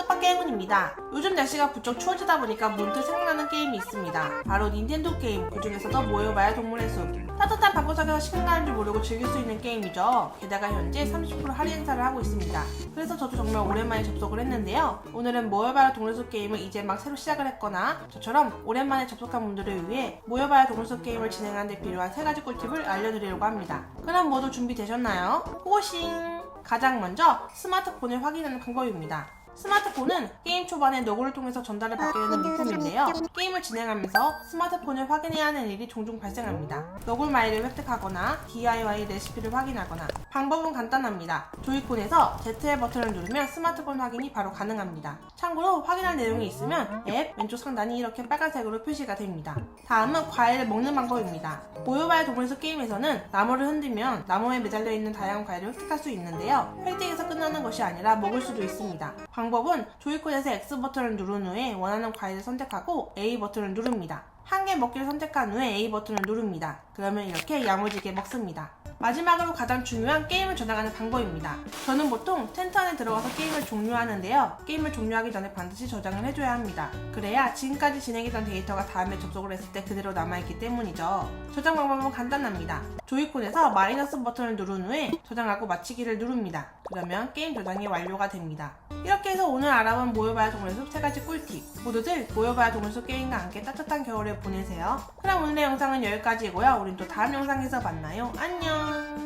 뜻밖 게임은입니다. 요즘 날씨가 부쩍 추워지다 보니까 문득 생각나는 게임이 있습니다. 바로 닌텐도 게임, 그 중에서도 모여봐야 동물의 숲. 따뜻한 방구석에서 시간 가는 줄 모르고 즐길 수 있는 게임이죠. 게다가 현재 30% 할인 행사를 하고 있습니다. 그래서 저도 정말 오랜만에 접속을 했는데요. 오늘은 모여봐야 동물의 숲 게임을 이제 막 새로 시작을 했거나 저처럼 오랜만에 접속한 분들을 위해 모여봐야 동물의 숲 게임을 진행하는 데 필요한 세 가지 꿀팁을 알려드리려고 합니다. 그럼 모두 준비되셨나요? 호싱! 가장 먼저 스마트폰을 확인하는 방법입니다. 스마트폰은 게임 초반에 노고를 통해서 전달을 받게 되는 물품인데요. 게임을 진행하면서 스마트폰을 확인해야 하는 일이 종종 발생합니다. 노골 마일을 획득하거나 DIY 레시피를 확인하거나 방법은 간단합니다. 조이콘에서 Z의 버튼을 누르면 스마트폰 확인이 바로 가능합니다. 참고로 확인할 내용이 있으면 앱 왼쪽 상단이 이렇게 빨간색으로 표시가 됩니다. 다음은 과일을 먹는 방법입니다. 모여봐야 동물숲 게임에서는 나무를 흔들면 나무에 매달려 있는 다양한 과일을 획득할 수 있는데요. 획득에서 끝나는 것이 아니라 먹을 수도 있습니다. 방법은 조이콘에서 X 버튼을 누른 후에 원하는 과일을 선택하고 A 버튼을 누릅니다. 한 개 먹기를 선택한 후에 A 버튼을 누릅니다. 그러면 이렇게 야무지게 먹습니다. 마지막으로 가장 중요한 게임을 전환하는 방법입니다. 저는 보통 텐트 안에 들어가서 게임을 종료하는데요. 게임을 종료하기 전에 반드시 저장을 해줘야 합니다. 그래야 지금까지 진행했던 데이터가 다음에 접속을 했을 때 그대로 남아있기 때문이죠. 저장 방법은 간단합니다. 조이콘에서 마이너스 버튼을 누른 후에 저장하고 마치기를 누릅니다. 그러면 게임 저장이 완료가 됩니다. 이렇게 해서 오늘 알아본 모여봐야 동물숲 세 가지 꿀팁. 모두들 모여봐야 동물숲 게임과 함께 따뜻한 겨울을 보내세요. 그럼 오늘의 영상은 여기까지고요. 우린 또 다음 영상에서 만나요. 안녕! Bye.